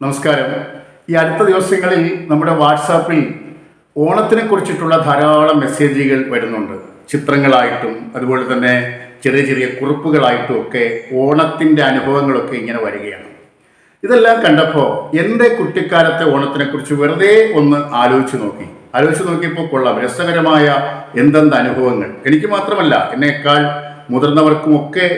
നമസ്കാരം. ഈ അടുത്ത ദിവസങ്ങളിൽ നമ്മുടെ വാട്സാപ്പിൽ ഓണത്തിനെ കുറിച്ചിട്ടുള്ള ധാരാളം മെസ്സേജുകൾ വരുന്നുണ്ട്. ചിത്രങ്ങളായിട്ടും അതുപോലെ തന്നെ ചെറിയ ചെറിയ കുറിപ്പുകളായിട്ടും ഒക്കെ ഓണത്തിന്റെ അനുഭവങ്ങളൊക്കെ ഇങ്ങനെ വരികയാണ്. ഇതെല്ലാം കണ്ടപ്പോൾ എന്റെ കുട്ടിക്കാലത്തെ ഓണത്തിനെക്കുറിച്ച് വെറുതെ ഒന്ന് ആലോചിച്ചു നോക്കി. ആലോചിച്ച് നോക്കിയപ്പോൾ കൊള്ളാം. രസകരമായ എന്തെന്ത് അനുഭവങ്ങൾ. എനിക്ക് മാത്രമല്ല എന്നേക്കാൾ മുതിർന്നവർക്കുമൊക്കെ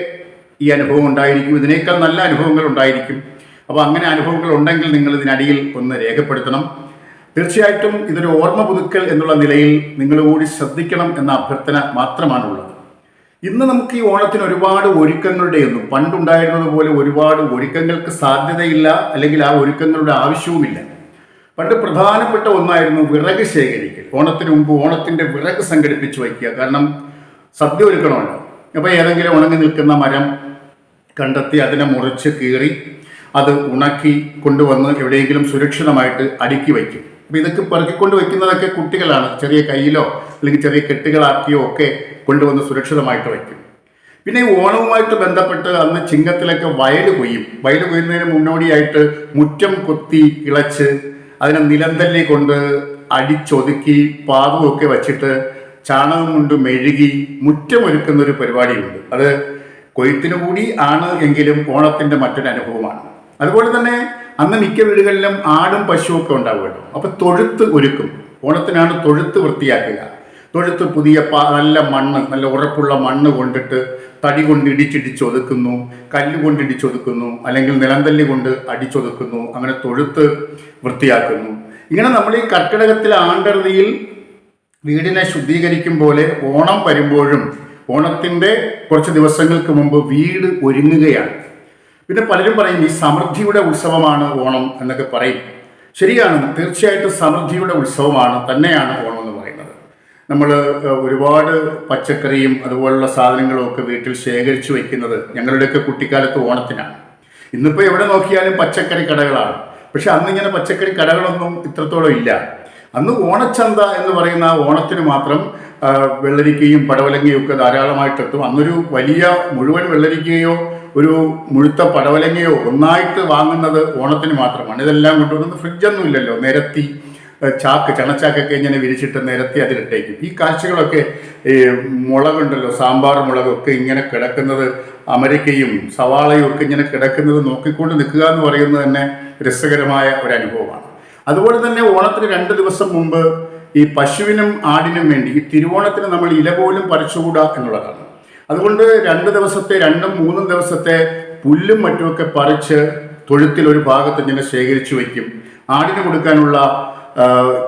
ഈ അനുഭവം ഉണ്ടായിരിക്കും. ഇതിനേക്കാൾ നല്ല അനുഭവങ്ങൾ ഉണ്ടായിരിക്കും. അപ്പോൾ അങ്ങനെ അനുഭവങ്ങൾ ഉണ്ടെങ്കിൽ നിങ്ങൾ ഇതിനടിയിൽ ഒന്ന് രേഖപ്പെടുത്തണം. തീർച്ചയായിട്ടും ഇതൊരു ഓർമ്മ പുതുക്കൽ എന്നുള്ള നിലയിൽ നിങ്ങൾ കൂടി ശ്രദ്ധിക്കണം എന്ന അഭ്യർത്ഥന മാത്രമാണുള്ളത്. ഇന്ന് നമുക്ക് ഈ ഓണത്തിന് ഒരുപാട് ഒരുക്കങ്ങളുടെയൊന്നും പണ്ടുണ്ടായിരുന്നത് പോലെ ഒരുപാട് ഒരുക്കങ്ങൾക്ക് സാധ്യതയില്ല അല്ലെങ്കിൽ ആ ഒരുക്കങ്ങളുടെ ആവശ്യവുമില്ല. പണ്ട് പ്രധാനപ്പെട്ട ഒന്നായിരുന്നു വിറക് ശേഖരിക്കൽ. ഓണത്തിന് മുമ്പ് ഓണത്തിന്റെ വിറക് സംഘടിപ്പിച്ച് വയ്ക്കുക. കാരണം സദ്യ ഒരുക്കണമല്ലോ. അപ്പോൾ ഏതെങ്കിലും ഉണങ്ങി നിൽക്കുന്ന മരം കണ്ടെത്തി അതിനെ മുറിച്ച് കീറി അത് ഉണക്കി കൊണ്ടുവന്ന് എവിടെയെങ്കിലും സുരക്ഷിതമായിട്ട് അടുക്കി വയ്ക്കും. അപ്പോൾ ഇതൊക്കെ പെറുക്കിക്കൊണ്ട് വയ്ക്കുന്നതൊക്കെ കുട്ടികളാണ്. ചെറിയ കയ്യിലോ അല്ലെങ്കിൽ ചെറിയ കെട്ടുകളാക്കിയോ ഒക്കെ കൊണ്ടുവന്ന് സുരക്ഷിതമായിട്ട് വയ്ക്കും. പിന്നെ ഈ ഓണവുമായിട്ട് ബന്ധപ്പെട്ട് അന്ന് ചിങ്ങത്തിലൊക്കെ വയൽ കൊയ്യും. വയൽ കൊയ്യുന്നതിന് മുന്നോടിയായിട്ട് മുറ്റം കൊത്തി ഇളച്ച് അതിനെ നിലന്തല്ലി കൊണ്ട് അടിച്ചൊതുക്കി പാവമൊക്കെ വച്ചിട്ട് ചാണകം കൊണ്ട് മെഴുകി മുറ്റമൊരുക്കുന്ന ഒരു പരിപാടിയുണ്ട്. അത് കൊയ്ത്തിനു കൂടി ആണ് എങ്കിലും ഓണത്തിന്റെ മറ്റൊരു അനുഭവമാണ് അതുപോലെ തന്നെ അന്ന് മിക്ക വീടുകളിലും ആടും പശുവൊക്കെ ഉണ്ടാവുമല്ലോ അപ്പോൾ തൊഴുത്ത് ഒരുക്കും. ഓണത്തിനാണ് തൊഴുത്ത് വൃത്തിയാക്കുക. തൊഴുത്ത് പുതിയ നല്ല മണ്ണ് നല്ല ഉറപ്പുള്ള മണ്ണ് കൊണ്ടിട്ട് തടി കൊണ്ട് ഇടിച്ചിടിച്ചൊതുക്കുന്നു കല്ല് കൊണ്ട് ഇടിച്ചൊതുക്കുന്നു അല്ലെങ്കിൽ നിലന്തല്ലി കൊണ്ട് അടിച്ചൊതുക്കുന്നു അങ്ങനെ തൊഴുത്ത് വൃത്തിയാക്കുന്നു. ഇങ്ങനെ നമ്മൾ ഈ കർക്കിടകത്തിലെ ആണ്ടറുതിയിൽ വീടിനെ ശുദ്ധീകരിക്കും പോലെ ഓണം വരുമ്പോഴും ഓണത്തിന്റെ കുറച്ച് ദിവസങ്ങൾക്ക് മുമ്പ് വീട് ഒരുങ്ങുകയാണ്. പിന്നെ പലരും പറയും ഈ സമൃദ്ധിയുടെ ഉത്സവമാണ് ഓണം എന്നൊക്കെ പറയും. ശരിയാണ് തീർച്ചയായിട്ടും സമൃദ്ധിയുടെ ഉത്സവമാണ് തന്നെയാണ് ഓണം എന്ന് പറയുന്നത്. നമ്മൾ ഒരുപാട് പച്ചക്കറിയും അതുപോലുള്ള സാധനങ്ങളും ഒക്കെ വീട്ടിൽ ശേഖരിച്ചു വയ്ക്കുന്നത് ഞങ്ങളുടെയൊക്കെ കുട്ടിക്കാലത്ത് ഓണത്തിനാണ്. ഇന്നിപ്പോൾ എവിടെ നോക്കിയാലും പച്ചക്കറി കടകളാണ്. പക്ഷെ അന്നിങ്ങനെ പച്ചക്കറി കടകളൊന്നും ഇത്രത്തോളം ഇല്ല. അന്ന് ഓണച്ചന്ത എന്ന് പറയുന്ന ആ ഓണത്തിന് മാത്രം വെള്ളരിക്കയും പടവലങ്ങയും ഒക്കെ ധാരാളമായിട്ട് എത്തും അന്നൊരു വലിയ മുഴുവൻ വെള്ളരിക്കയോ ഒരു മുഴുത്ത പടവലങ്ങയോ ഒന്നായിട്ട് വാങ്ങുന്നത് ഓണത്തിന് മാത്രമാണ്. ഇതെല്ലാം കൊണ്ടുവരുന്നത് ഫ്രിഡ്ജൊന്നും ഇല്ലല്ലോ നിരത്തി ചാക്ക് ചണച്ചാക്കൊക്കെ ഇങ്ങനെ വിരിച്ചിട്ട് നിരത്തി അതിലിട്ടേക്കും. ഈ കാഴ്ചകളൊക്കെ ഈ മുളകുണ്ടല്ലോ സാമ്പാർ മുളകൊക്കെ ഇങ്ങനെ കിടക്കുന്നത് അമരിക്കയും സവാളയും ഒക്കെ ഇങ്ങനെ കിടക്കുന്നത് നോക്കിക്കൊണ്ട് നിൽക്കുക എന്ന് പറയുന്നത് തന്നെ രസകരമായ ഒരു അനുഭവമാണ്. അതുപോലെ തന്നെ ഓണത്തിന് രണ്ട് ദിവസം മുമ്പ് ഈ പശുവിനും ആടിനും വേണ്ടി ഈ തിരുവോണത്തിന് നമ്മൾ ഇല പോലും പറിച്ചുകൂടാ എന്നുള്ളതാണ്. അതുകൊണ്ട് രണ്ട് ദിവസത്തെ രണ്ടും മൂന്നും ദിവസത്തെ പുല്ലും മറ്റുമൊക്കെ പറിച്ച് തൊഴുത്തിൽ ഒരു ഭാഗത്ത് ഇങ്ങനെ ശേഖരിച്ചു വയ്ക്കും. ആടിന് കൊടുക്കാനുള്ള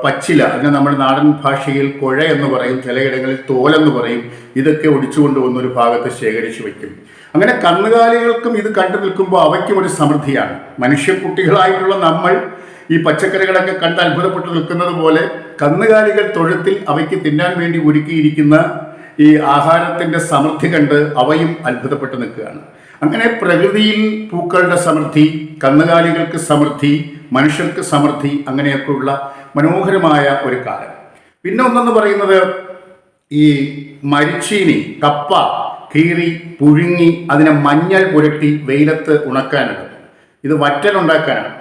പച്ചില അതിനെ നമ്മുടെ നാടൻ ഭാഷയിൽ കുഴ എന്ന് പറയും ചിലയിടങ്ങളിൽ തോലെന്ന് പറയും ഇതൊക്കെ ഒടിച്ചുകൊണ്ട് ഒരു ഭാഗത്ത് ശേഖരിച്ചു വയ്ക്കും. അങ്ങനെ കന്നുകാലികൾക്കും ഇത് കണ്ടു നിൽക്കുമ്പോൾ അവയ്ക്കും ഒരു സമൃദ്ധിയാണ്. മനുഷ്യക്കുട്ടികളായിട്ടുള്ള നമ്മൾ ഈ പച്ചക്കറികളൊക്കെ കണ്ട് അത്ഭുതപ്പെട്ട് നിൽക്കുന്നത് പോലെ കന്നുകാലികൾ തൊഴുത്തിൽ അവയ്ക്ക് തിന്നാൻ വേണ്ടി ഒരുക്കിയിരിക്കുന്ന ഈ ആഹാരത്തിന്റെ സമൃദ്ധി കണ്ട് അവയും അത്ഭുതപ്പെട്ട് നിൽക്കുകയാണ്. അങ്ങനെ പ്രകൃതിയിൽ പൂക്കളുടെ സമൃദ്ധി കന്നുകാലികൾക്ക് സമൃദ്ധി മനുഷ്യർക്ക് സമൃദ്ധി അങ്ങനെയൊക്കെയുള്ള മനോഹരമായ ഒരു കാലം. പിന്നെ ഒന്നെന്ന് പറയുന്നത് ഈ മരിച്ചീനി കപ്പ കീറി പുഴുങ്ങി അതിനെ മഞ്ഞൾ പുരട്ടി വെയിലത്ത് ഉണക്കാനാണ്. ഇത് വറ്റലുണ്ടാക്കാനാണ്.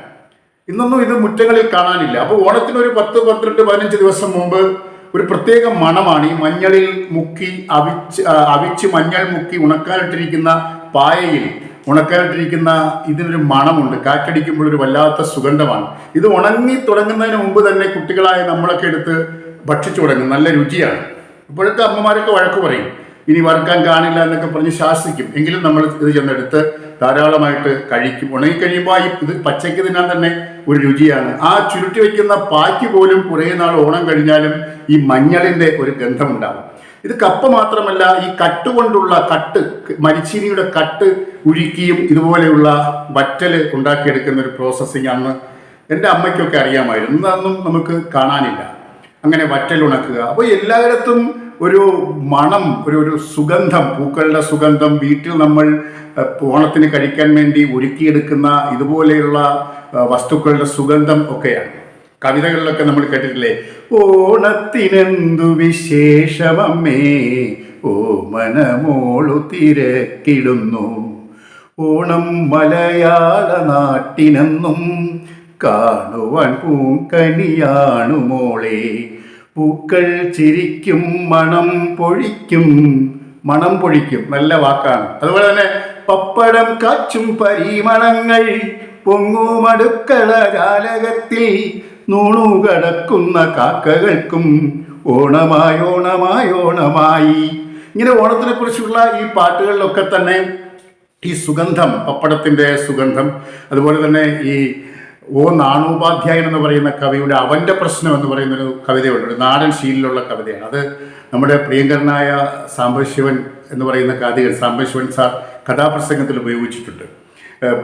ഇന്നൊന്നും ഇത് മുറ്റങ്ങളിൽ കാണാനില്ല. അപ്പോൾ ഓണത്തിന് ഒരു പത്ത് പന്ത്രണ്ട് പതിനഞ്ച് ദിവസം മുമ്പ് ഒരു പ്രത്യേക മണമാണ് ഈ മഞ്ഞളിൽ മുക്കി അവിച്ച് അവിച്ച് മഞ്ഞൾ മുക്കി ഉണക്കാനിട്ടിരിക്കുന്ന പായയിൽ ഉണക്കാനിട്ടിരിക്കുന്ന ഇതിനൊരു മണമുണ്ട്. കാറ്റടിക്കുമ്പോൾ ഒരു വല്ലാത്ത സുഗന്ധമാണ്. ഇത് ഉണങ്ങി തുടങ്ങുന്നതിന് മുമ്പ് തന്നെ കുട്ടികളായ നമ്മളൊക്കെ എടുത്ത് ഭക്ഷിച്ചു തുടങ്ങും. നല്ല രുചിയാണ്. ഇപ്പോഴത്തെ അമ്മമാരൊക്കെ വഴക്ക് പറയും. ഇനി വറുക്കാൻ കാണില്ല എന്നൊക്കെ പറഞ്ഞ് ശാസിക്കും. എങ്കിലും നമ്മൾ ഇത് ചെന്നെടുത്ത് ധാരാളമായിട്ട് കഴിക്കും. ഉണങ്ങിക്കഴിയുമ്പോൾ ആ ഇത് പച്ചയ്ക്ക് തിന്നാൻ തന്നെ ഒരു രുചിയാണ്. ആ ചുരുട്ടി വയ്ക്കുന്ന പായ്ക്ക് പോലും കുറേ നാൾ ഓണം കഴിഞ്ഞാലും ഈ മഞ്ഞളിന്റെ ഒരു ഗന്ധമുണ്ടാകും ഇത് കപ്പ മാത്രമല്ല ഈ കട്ട് കൊണ്ടുള്ള കട്ട് മരിച്ചീനിയുടെ കട്ട് ഉരുക്കിയും ഇതുപോലെയുള്ള വറ്റൽ ഉണ്ടാക്കിയെടുക്കുന്ന ഒരു പ്രോസസ്സിങ് അന്ന് എന്റെ അമ്മയ്ക്കൊക്കെ അറിയാമായിരുന്നു. ഇന്നതൊന്നും നമുക്ക് കാണാനില്ല. അങ്ങനെ വറ്റൽ ഉണക്കുക. അപ്പോൾ എല്ലായിടത്തും ഒരു മണം ഒരു ഒരു സുഗന്ധം പൂക്കളുടെ സുഗന്ധം വീട്ടിൽ നമ്മൾ ഓണത്തിന് കഴിക്കാൻ വേണ്ടി ഒരുക്കിയെടുക്കുന്ന ഇതുപോലെയുള്ള വസ്തുക്കളുടെ സുഗന്ധം ഒക്കെയാണ്. കവിതകളിലൊക്കെ നമ്മൾ കേട്ടിട്ടില്ലേ? ഓണത്തിനെന്തു വിശേഷമമ്മേ ഓ മനമോളു തിരക്കിടുന്നു. ഓണം മലയാള നാട്ടിനെന്നും കാണുവാൻ പൂങ്കനിയാണു മോളെ. പൂക്കൾ ചിരിക്കും മണം പൊഴിക്കും. മണം പൊഴിക്കും നല്ല വാക്കാണ്. അതുപോലെ തന്നെ പപ്പടം കാച്ചും പരിമണങ്ങൾ പൊങ്ങുമടുക്കള ജാലകത്തിൽ നൂണു കടക്കുന്ന കാക്കകൾക്കും ഓണമായി ഓണമായി ഓണമായി. ഇങ്ങനെ ഓണത്തിനെ കുറിച്ചുള്ള ഈ പാട്ടുകളിലൊക്കെ തന്നെ ഈ സുഗന്ധം പപ്പടത്തിന്റെ സുഗന്ധം അതുപോലെ തന്നെ ഈ ഓ നാണോപാധ്യായൻ എന്ന് പറയുന്ന കവിയുടെ അവന്റെ പ്രശ്നം എന്ന് പറയുന്ന ഒരു കവിതയുണ്ട്. ഒരു നാടൻ ശീലിലുള്ള കവിതയാണ്. അത് നമ്മുടെ പ്രിയങ്കരനായ സാംബശിവൻ എന്ന് പറയുന്ന കവികൾ സാംബശിവൻ സാർ കഥാപ്രസംഗത്തിൽ ഉപയോഗിച്ചിട്ടുണ്ട്.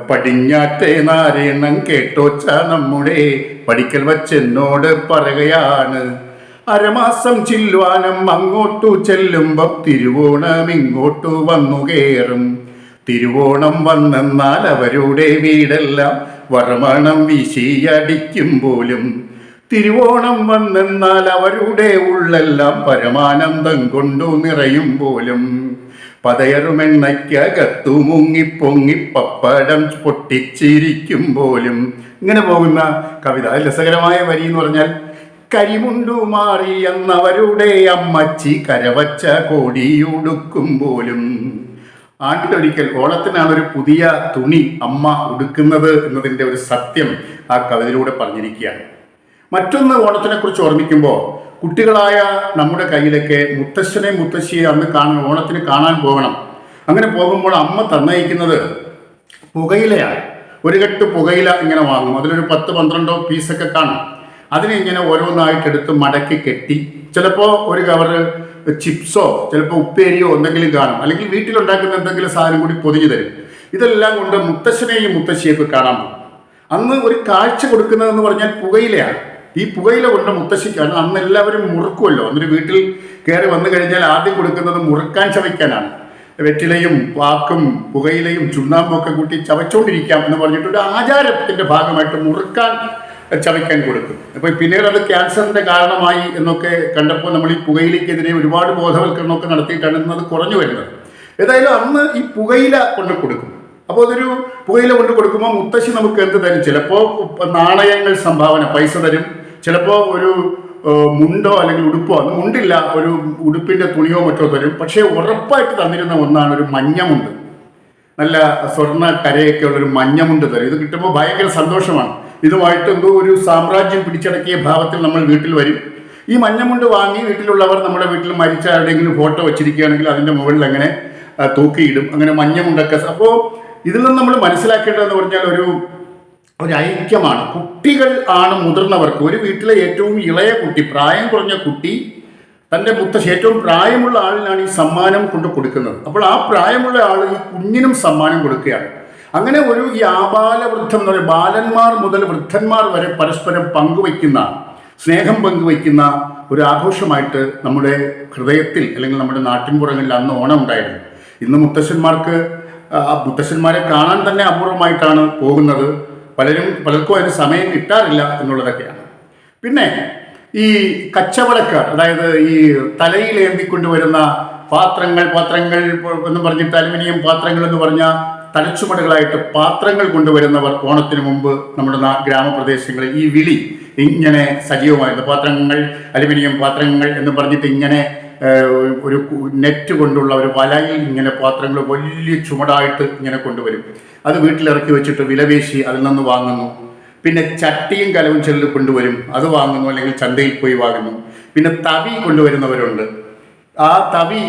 പടിഞ്ഞാറ്റേ നാരായണൻ കേട്ടോച്ച നമ്മുടെ പഠിക്കൽ വച്ചെന്നോട് പറയുകയാണ്. അരമാസം ചില്ലുവാനം അങ്ങോട്ടു ചെല്ലുമ്പം തിരുവോണം ഇങ്ങോട്ടു വന്നു കയറും തിരുവോണം വന്നെന്നാൽ അവരുടെ വീടെല്ലാം വറമണം വീശിയടിക്കും പോലും. തിരുവോണം വന്നെന്നാൽ അവരുടെ ഉള്ളെല്ലാം പരമാനന്ദം കൊണ്ടു നിറയും പോലും. പതയറുമെണ്ണയ്ക്കകത്തു മുങ്ങിപ്പൊങ്ങി പപ്പടം പൊട്ടിച്ചിരിക്കും പോലും. ഇങ്ങനെ പോകുന്ന കവിത. രസകരമായ വരി എന്ന് പറഞ്ഞാൽ കരിമുണ്ടു മാറി എന്നവരുടെ അമ്മച്ചി കരവച്ച കോടിയുടുക്കും പോലും. ആണ്ടിലൊരിക്കൽ ഓണത്തിനാണ് ഒരു പുതിയ തുണി അമ്മ ഉടുക്കുന്നത് എന്നതിന്റെ ഒരു സത്യം ആ കവിതയിലൂടെ പറഞ്ഞിരിക്കുകയാണ്. മറ്റൊന്ന് ഓണത്തിനെ കുറിച്ച് ഓർമ്മിക്കുമ്പോൾ കുട്ടികളായ നമ്മുടെ കയ്യിലൊക്കെ മുത്തശ്ശനെ മുത്തശ്ശിയെ അന്ന് കാണാൻ ഓണത്തിന് കാണാൻ പോകണം. അങ്ങനെ പോകുമ്പോൾ അമ്മ തന്നയിക്കുന്നത് പുകയിലയാണ്. ഒരു കെട്ട് പുകയില ഇങ്ങനെ വാങ്ങും. അതിലൊരു പത്ത് പന്ത്രണ്ടോ പീസൊക്കെ കാണും. അതിനെ ഇങ്ങനെ ഓരോന്നായിട്ട് എടുത്ത് മടക്കി കെട്ടി. ചിലപ്പോൾ ഒരു കവറ് ചിപ്സോ ചിലപ്പോൾ ഉപ്പേരിയോ എന്തെങ്കിലും കാണും. അല്ലെങ്കിൽ വീട്ടിലുണ്ടാക്കുന്ന എന്തെങ്കിലും സാധനം കൂടി പൊതിഞ്ഞു തരും. ഇതെല്ലാം കൊണ്ട് മുത്തശ്ശനെയും മുത്തശ്ശിയൊക്കെ കാണാൻ പോകും അന്ന് ഒരു കാഴ്ച കൊടുക്കുന്നതെന്ന് പറഞ്ഞാൽ പുകയിലയാണ്. ഈ പുകയില കൊണ്ട് മുത്തശ്ശിക്കാണ് അന്ന് എല്ലാവരും മുറുക്കുമല്ലോ. അന്നൊരു വീട്ടിൽ കയറി വന്നു കഴിഞ്ഞാൽ ആദ്യം കൊടുക്കുന്നത് മുറുക്കാൻ ചവയ്ക്കാനാണ്. വെറ്റിലയും വാക്കും പുകയിലയും ചുണ്ണാമ്പൊക്കെ കൂട്ടി ചവച്ചോണ്ടിരിക്കാം എന്ന് പറഞ്ഞിട്ട് ഒരു ആചാരത്തിന്റെ ഭാഗമായിട്ട് മുറുക്കാൻ ചവയ്ക്കാൻ കൊടുക്കും. അപ്പോൾ പിന്നീട് അത് ക്യാൻസറിന്റെ കാരണമായി എന്നൊക്കെ കണ്ടപ്പോൾ നമ്മൾ ഈ പുകയിലയ്ക്കെതിരെ ഒരുപാട് ബോധവൽക്കരണമൊക്കെ നടത്തിയിട്ടാണ് ഇന്നത് കുറഞ്ഞു വരുന്നത്. ഏതായാലും അന്ന് ഈ പുകയില കൊണ്ട് കൊടുക്കും. അപ്പോൾ അതൊരു പുകയില കൊണ്ട് കൊടുക്കുമ്പോൾ മുത്തശ്ശി നമുക്ക് എന്ത് തരും? ചിലപ്പോൾ നാണയങ്ങൾ സംഭാവന പൈസ തരും. ചിലപ്പോൾ ഒരു മുണ്ടോ അല്ലെങ്കിൽ ഉടുപ്പോ അന്ന് മുണ്ടില്ല. ഒരു ഉടുപ്പിന്റെ തുണിയോ മറ്റോ തരും. പക്ഷേ ഉറപ്പായിട്ട് തന്നിരുന്ന ഒന്നാണ് ഒരു മഞ്ഞമുണ്ട് നല്ല സ്വർണ കരയൊക്കെ ഉള്ളൊരു മഞ്ഞമുണ്ട് തരും. ഇത് കിട്ടുമ്പോൾ ഭയങ്കര സന്തോഷമാണ്. ഇതുമായിട്ട് എന്തോ ഒരു സാമ്രാജ്യം പിടിച്ചടക്കിയ ഭാവത്തിൽ നമ്മൾ വീട്ടിൽ വരും. ഈ മഞ്ഞമുണ്ട് വാങ്ങി വീട്ടിലുള്ളവർ നമ്മുടെ വീട്ടിൽ മരിച്ച ആരുടെയെങ്കിലും ഫോട്ടോ വെച്ചിരിക്കുകയാണെങ്കിൽ അതിന്റെ മുകളിൽ അങ്ങനെ തൂക്കിയിടും. അങ്ങനെ മഞ്ഞമുണ്ടൊക്കെ. അപ്പോൾ ഇതിൽ നിന്ന് നമ്മൾ മനസ്സിലാക്കേണ്ടതെന്ന് പറഞ്ഞാൽ ഒരു ഒരു ഐക്യമാണ്. കുട്ടികൾ ആണ് മുതിർന്നവർക്ക്. ഒരു വീട്ടിലെ ഏറ്റവും ഇളയ കുട്ടി പ്രായം കുറഞ്ഞ കുട്ടി തന്റെ മുത്തശ്ശി ഏറ്റവും പ്രായമുള്ള ആളിനാണ് ഈ സമ്മാനം കൊണ്ട് കൊടുക്കുന്നത്. അപ്പോൾ ആ പ്രായമുള്ള ആൾ ഈ കുഞ്ഞിനും സമ്മാനം കൊടുക്കുകയാണ്. അങ്ങനെ ഒരു ഈ ആബാലവൃദ്ധം എന്ന് പറയുന്നത് ബാലന്മാർ മുതൽ വൃദ്ധന്മാർ വരെ പരസ്പരം പങ്കുവയ്ക്കുന്ന സ്നേഹം പങ്കുവയ്ക്കുന്ന ഒരു ആഘോഷമായിട്ട് നമ്മുടെ ഹൃദയത്തിൽ അല്ലെങ്കിൽ നമ്മുടെ നാട്ടിൻപുറങ്ങളിൽ അന്ന് ഓണം ഉണ്ടായിരുന്നു. ഇന്ന് മുത്തശ്ശന്മാർക്ക് മുത്തശ്ശന്മാരെ കാണാൻ തന്നെ അപൂർവമായിട്ടാണ് പോകുന്നത്. പലരും പലർക്കും അതിന് സമയം കിട്ടാറില്ല എന്നുള്ളതൊക്കെയാണ്. പിന്നെ ഈ കച്ചവടക്കാർ അതായത് ഈ തലയിൽ ഏന്തിക്കൊണ്ടുവരുന്ന പാത്രങ്ങൾ പാത്രങ്ങൾ എന്ന് പറഞ്ഞിട്ട് അലുമിനിയം പാത്രങ്ങൾ എന്ന് പറഞ്ഞ തലച്ചുമടുകളായിട്ട് പാത്രങ്ങൾ കൊണ്ടുവരുന്നവർ ഓണത്തിന് മുമ്പ് നമ്മുടെ ഗ്രാമപ്രദേശങ്ങളിൽ ഈ വിളി ഇങ്ങനെ സജീവമായിരുന്നു. പാത്രങ്ങൾ അലുമിനിയം പാത്രങ്ങൾ എന്ന് പറഞ്ഞിട്ട് ഇങ്ങനെ ഒരു നെറ്റ് കൊണ്ടുള്ള ഒരു വലയിൽ ഇങ്ങനെ പാത്രങ്ങൾ വലിയ ചുമടായിട്ട് ഇങ്ങനെ കൊണ്ടുവരും. അത് വീട്ടിലിറക്കി വെച്ചിട്ട് വിലവേശി അതിൽ നിന്ന് വാങ്ങുന്നു. പിന്നെ ചട്ടിയും കലവും ചെല്ലു കൊണ്ടുവരും. അത് വാങ്ങുന്നു അല്ലെങ്കിൽ ചന്തയിൽ പോയി വാങ്ങുന്നു. പിന്നെ തവി കൊണ്ടുവരുന്നവരുണ്ട്. ആ തവി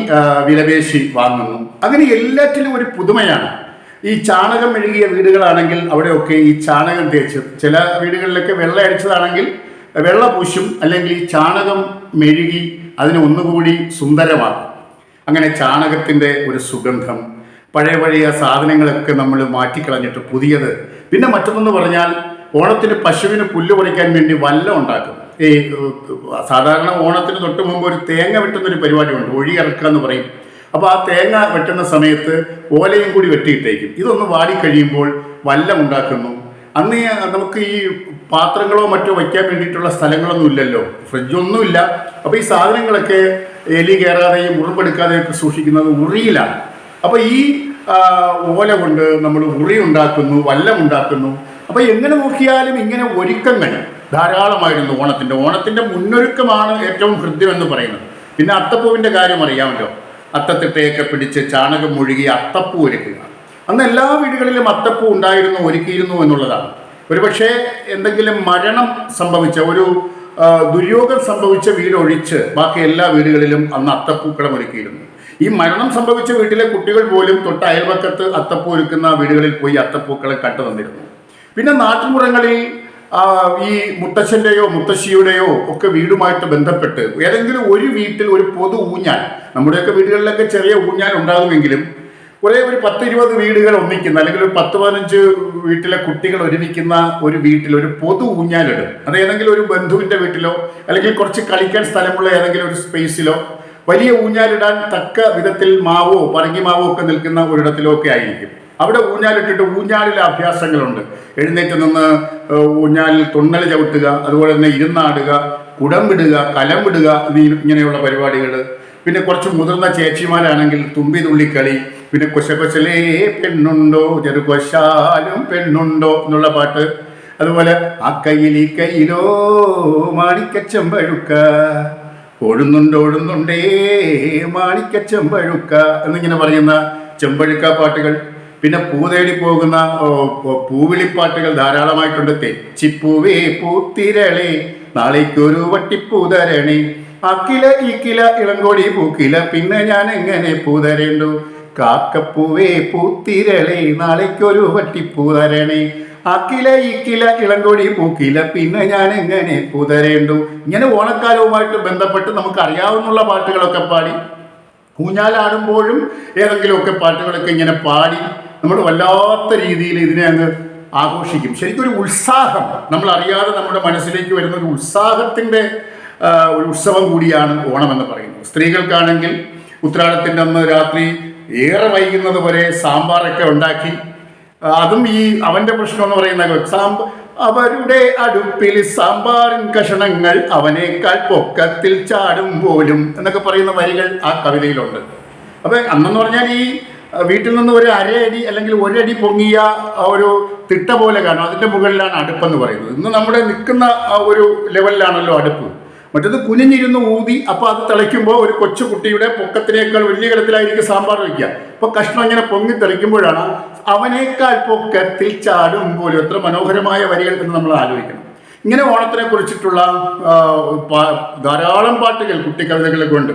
വിലവേശി വാങ്ങുന്നു. അങ്ങനെ എല്ലാറ്റിലും ഒരു പുതുമയാണ്. ഈ ചാണകം മെഴുകിയ വീടുകളാണെങ്കിൽ അവിടെയൊക്കെ ഈ ചാണകം തേച്ച് ചില വീടുകളിലൊക്കെ വെള്ളം അടിച്ചതാണെങ്കിൽ വെള്ള പൂശും അല്ലെങ്കിൽ ഈ ചാണകം മെഴുകി അതിനെ ഒന്നുകൂടി സുന്ദരമാക്കും. അങ്ങനെ ചാണകത്തിന്റെ ഒരു സുഗന്ധം പഴയ പഴയ സാധനങ്ങളൊക്കെ നമ്മൾ മാറ്റിക്കളഞ്ഞിട്ട് പുതിയത്. പിന്നെ മറ്റൊന്നെന്ന് പറഞ്ഞാൽ ഓണത്തിന് പശുവിന് പുല്ല് പറിക്കാൻ വേണ്ടി വല്ല ഉണ്ടാക്കും. ഈ സാധാരണ ഓണത്തിന് തൊട്ട് മുമ്പ് ഒരു തേങ്ങ വെട്ടുന്നൊരു പരിപാടിയുണ്ട് ഒഴി ഇറക്കുക എന്ന് പറയും. അപ്പോൾ ആ തേങ്ങ വെട്ടുന്ന സമയത്ത് ഓലയും കൂടി വെട്ടിയിട്ടേക്കും. ഇതൊന്ന് വാടി കഴിയുമ്പോൾ വല്ലം ഉണ്ടാക്കുന്നു. അന്ന് നമുക്ക് ഈ പാത്രങ്ങളോ മറ്റോ വയ്ക്കാൻ വേണ്ടിയിട്ടുള്ള സ്ഥലങ്ങളൊന്നും ഇല്ലല്ലോ. ഫ്രിഡ്ജൊന്നുമില്ല അപ്പോൾ ഈ സാധനങ്ങളൊക്കെ എലി കയറാതെയും ഉറുമ്പെടുക്കാതെയും ഒക്കെ സൂക്ഷിക്കുന്നത് ഉറിയിലാണ് അപ്പോൾ ഈ ഓല കൊണ്ട് നമ്മൾ ഉറി ഉണ്ടാക്കുന്നു വല്ലം ഉണ്ടാക്കുന്നു. അപ്പോൾ എങ്ങനെ നോക്കിയാലും ഇങ്ങനെ ഒരുക്കങ്ങൾ ധാരാളമായിരുന്നു ഓണത്തിന്റെ ഓണത്തിന്റെ മുന്നൊരുക്കമാണ് ഏറ്റവും ഹൃദ്യം എന്ന് പറയുന്നത്. പിന്നെ അത്തപ്പൂവിന്റെ കാര്യം അറിയാമല്ലോ. അത്തത്തിട്ടയൊക്കെ പിടിച്ച് ചാണകം മുഴുകി അത്തപ്പൂ ഒരുക്കുക അന്ന് എല്ലാ വീടുകളിലും അത്തപ്പൂ ഉണ്ടായിരുന്നു ഒരുക്കിയിരുന്നു എന്നുള്ളതാണ്. ഒരുപക്ഷെ എന്തെങ്കിലും മരണം സംഭവിച്ച ഒരു ദുര്യോഗം സംഭവിച്ച വീടൊഴിച്ച് ബാക്കി എല്ലാ വീടുകളിലും അന്ന് അത്തപ്പൂക്കളം ഒരുക്കിയിരുന്നു. ഈ മരണം സംഭവിച്ച വീട്ടിലെ കുട്ടികൾ പോലും തൊട്ട് അയൽവക്കത്ത് അത്തപ്പൂ ഒരുക്കുന്ന വീടുകളിൽ പോയി അത്തപ്പൂക്കളം കണ്ടു തന്നിരുന്നു പിന്നെ നാട്ടുപുറങ്ങളിൽ ഈ മുത്തച്ഛന്റെയോ മുത്തശ്ശിയുടെയോ ഒക്കെ വീടുമായിട്ട് ബന്ധപ്പെട്ട് ഏതെങ്കിലും ഒരു വീട്ടിൽ ഒരു പൊതു ഊഞ്ഞാൽ നമ്മുടെയൊക്കെ വീടുകളിലൊക്കെ ചെറിയ ഊഞ്ഞാൽ ഉണ്ടാകുമെങ്കിലും ഒരേ ഒരു പത്ത് ഇരുപത് വീടുകൾ ഒന്നിക്കുന്ന അല്ലെങ്കിൽ ഒരു പത്ത് പതിനഞ്ച് വീട്ടിലെ കുട്ടികൾ ഒരുമിക്കുന്ന ഒരു വീട്ടിൽ ഒരു പൊതു ഊഞ്ഞാലിടും അത് ഏതെങ്കിലും ഒരു ബന്ധുവിന്റെ വീട്ടിലോ അല്ലെങ്കിൽ കുറച്ച് കളിക്കാൻ സ്ഥലമുള്ള ഏതെങ്കിലും ഒരു സ്പേസിലോ വലിയ ഊഞ്ഞാലിടാൻ തക്ക വിധത്തിൽ മാവോ പറങ്ങി മാവോ ഒക്കെ നിൽക്കുന്ന ഒരിടത്തിലോ ഒക്കെ ആയിരിക്കും. അവിടെ ഊഞ്ഞാലിട്ടിട്ട് ഊഞ്ഞാലിലെ അഭ്യാസങ്ങളുണ്ട്. എഴുന്നേറ്റ് നിന്ന് ഊഞ്ഞാലിൽ തുന്നൽ ചവിട്ടുക അതുപോലെ തന്നെ ഇരുന്നാടുക കുടം വിടുക കലം വിടുക ഇങ്ങനെയുള്ള പരിപാടികൾ. പിന്നെ കുറച്ച് മുതിർന്ന ചേച്ചിമാരാണെങ്കിൽ തുമ്പി തുള്ളിക്കളി പിന്നെ കൊശ കൊശലേ പെണ്ണുണ്ടോ ചെറുകൊശാലും പെണ്ണുണ്ടോ എന്നുള്ള പാട്ട്. അതുപോലെ ആ കയ്യിൽ ഈ കയ്യിലോ മാണിക്കച്ചമ്പഴുക്ക ഓടുന്നുണ്ട് ഓടുന്നുണ്ടേ മാണിക്കച്ചമ്പഴുക്ക എന്നിങ്ങനെ പറയുന്ന ചെമ്പഴുക്ക പാട്ടുകൾ. പിന്നെ പൂ തേടി പോകുന്ന പൂവിളിപ്പാട്ടുകൾ ധാരാളമായിട്ടുണ്ട്. തെച്ചിപ്പൂവേ പൂത്തിരളേ നാളേക്കൊരു വട്ടിപ്പൂതരണേ അക്കില ഇക്കില ഇളങ്കോടി പൂക്കില പിന്നെ ഞാൻ എങ്ങനെ പൂതരേണ്ടു കാക്കപ്പൂവേ പൂത്തിരളേ നാളേക്കൊരു വട്ടിപ്പൂതരണേ അക്കില ഇക്കില ഇളങ്കോടി പൂക്കില പിന്നെ ഞാൻ എങ്ങനെ പൂതരേണ്ടു ഇങ്ങനെ ഓണക്കാലവുമായിട്ട് ബന്ധപ്പെട്ട് നമുക്ക് അറിയാവുന്ന പാട്ടുകളൊക്കെ പാടി. ഊഞ്ഞാലാടുമ്പോഴും ഏതെങ്കിലുമൊക്കെ പാട്ടുകളൊക്കെ ഇങ്ങനെ പാടി. നമ്മൾ വല്ലാത്ത രീതിയിൽ ഇതിനെ അങ്ങ് ആഘോഷിക്കും. ശരിക്കും ഒരു ഉത്സാഹം. നമ്മൾ അറിയാതെ നമ്മുടെ മനസ്സിലേക്ക് വരുന്ന ഒരു ഉത്സാഹത്തിന്റെ ഒരു ഉത്സവം കൂടിയാണ് ഓണം എന്ന് പറയുന്നത്. സ്ത്രീകൾക്കാണെങ്കിൽ ഉത്രാടത്തിന്റെ അന്ന് രാത്രി ഏറെ വൈകുന്നത് വരെ സാമ്പാറൊക്കെ ഉണ്ടാക്കി അതും ഈ അവന്റെ പ്രശ്നം എന്ന് പറയുന്ന സാമ്പ അവരുടെ അടുപ്പിൽ സാമ്പാറിൻ കഷണങ്ങൾ അവനേക്കാൾ പൊക്കത്തിൽ ചാടും പോലും എന്നൊക്കെ പറയുന്ന വരികൾ ആ കവിതയിലുണ്ട്. അപ്പൊ അന്നെന്ന് പറഞ്ഞാൽ ഈ വീട്ടിൽ നിന്ന് ഒരു അരയടി അല്ലെങ്കിൽ ഒരടി പൊങ്ങിയ ഒരു തിട്ട പോലെ കാണും. അതിന്റെ മുകളിലാണ് അടുപ്പെന്ന് പറയുന്നത്. ഇന്ന് നമ്മുടെ നിൽക്കുന്ന ഒരു ലെവലിലാണല്ലോ അടുപ്പ്. മറ്റത് കുനിഞ്ഞിരുന്ന് ഊതി അപ്പോൾ അത് തിളയ്ക്കുമ്പോൾ ഒരു കൊച്ചു കുട്ടിയുടെ പൊക്കത്തിനേക്കാൾ വലിയ കലത്തിലായിരിക്കും സാമ്പാർ വയ്ക്കുക അപ്പോൾ കഷ്ണം ഇങ്ങനെ പൊങ്ങി തെളിക്കുമ്പോഴാണ് അവനേക്കാൾ പൊക്കത്തിൽ ചാടും പോലും എത്ര മനോഹരമായ വരികൾ എന്ന് നമ്മൾ ആലോചിക്കണം. ഇങ്ങനെ ഓണത്തിനെ കുറിച്ചിട്ടുള്ള ധാരാളം പാട്ടുകൾ കുട്ടിക്കവിതകളൊക്കെ ഉണ്ട്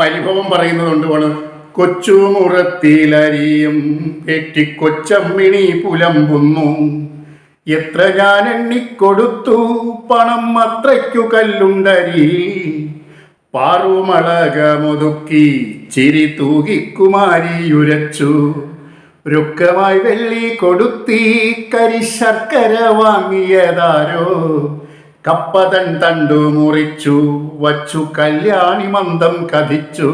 പരിഭവം പറയുന്നതുകൊണ്ട് ആണ് കൊച്ചുമുറത്തിലരിയും പെറ്റിക്കൊച്ചമ്മിണി പുലമ്പുന്നു. എത്ര ഞാൻ എണ്ണിക്കൊടുത്തു പണം അത്രയ്ക്കു കല്ലുണ്ടരി. പാറുമളകമൊതുക്കി ചിരി തൂകിക്കുമാരിയുരച്ചു രുക്കമായി വെള്ളി കൊടുത്തി കരി ശർക്കര വാങ്ങിയതാരോ? കപ്പതൻ തണ്ടു മുറിച്ചു വച്ചു കല്യാണി മന്ദം കഥിച്ചു.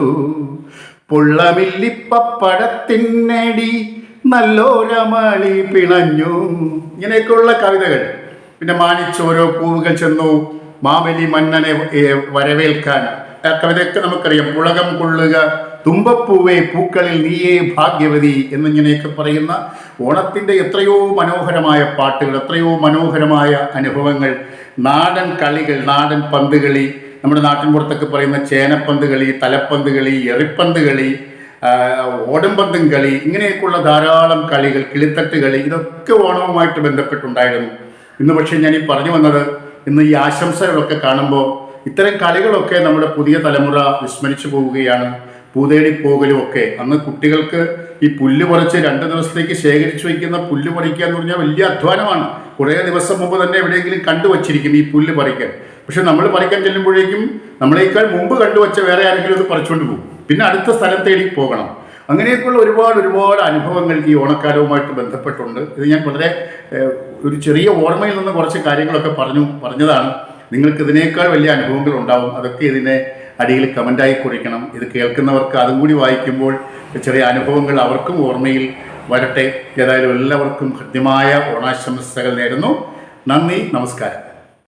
പുള്ളമില്ലിപ്പപ്പടത്തിനടി നല്ലോരമളി പിണഞ്ഞു. ഇങ്ങനെയൊക്കെയുള്ള കവിതകൾ. പിന്നെ മാനിച്ചോരോ പൂവുകൾ ചെന്നു. മാവലി മന്നനെ വരവേൽക്കാൻ. ആ കവിതയൊക്കെ നമുക്കറിയാം. പുളകം കൊള്ളുക തുമ്പപ്പൂവേ പൂക്കളിൽ നീയേ ഭാഗ്യവതി എന്നിങ്ങനെയൊക്കെ പറയുന്ന ഓണത്തിന്റെ എത്രയോ മനോഹരമായ പാട്ടുകൾ എത്രയോ മനോഹരമായ അനുഭവങ്ങൾ. നാടൻ കളികൾ നാടൻ പന്ത് കളി നമ്മുടെ നാട്ടിൻ പുറത്തൊക്കെ പറയുന്ന ചേനപ്പന്ത് കളി തലപ്പന്ത് കളി എറിപ്പന്ത് കളി ഓടുംപന്തും കളി ഇങ്ങനെയൊക്കെയുള്ള ധാരാളം കളികൾ കിളിത്തട്ട് കളി ഇതൊക്കെ ഓണവുമായിട്ട് ബന്ധപ്പെട്ടുണ്ടായിരുന്നു. ഇന്ന് പക്ഷേ ഞാൻ ഈ പറഞ്ഞു വന്നത് ഇന്ന് ഈ ആശംസകളൊക്കെ കാണുമ്പോൾ ഇത്തരം കളികളൊക്കെ നമ്മുടെ പുതിയ തലമുറ വിസ്മരിച്ചു പോവുകയാണ്. പൂതേടി പോകലും ഒക്കെ. അന്ന് കുട്ടികൾക്ക് ഈ പുല്ല് പറിച്ച് രണ്ട് ദിവസത്തേക്ക് ശേഖരിച്ചു വയ്ക്കുന്ന പുല്ല് പറിക്കുക എന്ന് പറഞ്ഞാൽ വലിയ അധ്വാനമാണ്. കുറേ ദിവസം മുമ്പ് തന്നെ എവിടെയെങ്കിലും കണ്ടുവച്ചിരിക്കും ഈ പുല്ല് പറിക്കാൻ. പക്ഷെ നമ്മൾ പറിക്കാൻ ചെല്ലുമ്പോഴേക്കും നമ്മളേക്കാൾ മുമ്പ് കണ്ടുവച്ച വേറെ ആരെങ്കിലും അത് പറിച്ചുകൊണ്ട് പോകും. പിന്നെ അടുത്ത സ്ഥലം തേടി പോകണം. അങ്ങനെയൊക്കെയുള്ള ഒരുപാട് ഒരുപാട് അനുഭവങ്ങൾ ഈ ഓണക്കാലവുമായിട്ട് ബന്ധപ്പെട്ടുണ്ട്. ഇത് ഞാൻ വളരെ ഒരു ചെറിയ ഓർമ്മയിൽ നിന്ന് കുറച്ച് കാര്യങ്ങളൊക്കെ പറഞ്ഞു പറഞ്ഞതാണ്. നിങ്ങൾക്ക് ഇതിനേക്കാൾ വലിയ അനുഭവങ്ങൾ ഉണ്ടാവും. അതൊക്കെ ഇതിനെ അടിയിൽ കമന്റായി കുറിക്കണം. ഇത് കേൾക്കുന്നവർക്ക് അതും കൂടി വായിക്കുമ്പോൾ ചെറിയ അനുഭവങ്ങൾ അവർക്കും ഓർമ്മയിൽ വരട്ടെ. ഏതായാലും എല്ലാവർക്കും ഹൃദ്യമായ ഓണാശംസകൾ നേരുന്നു. നന്ദി നമസ്കാരം.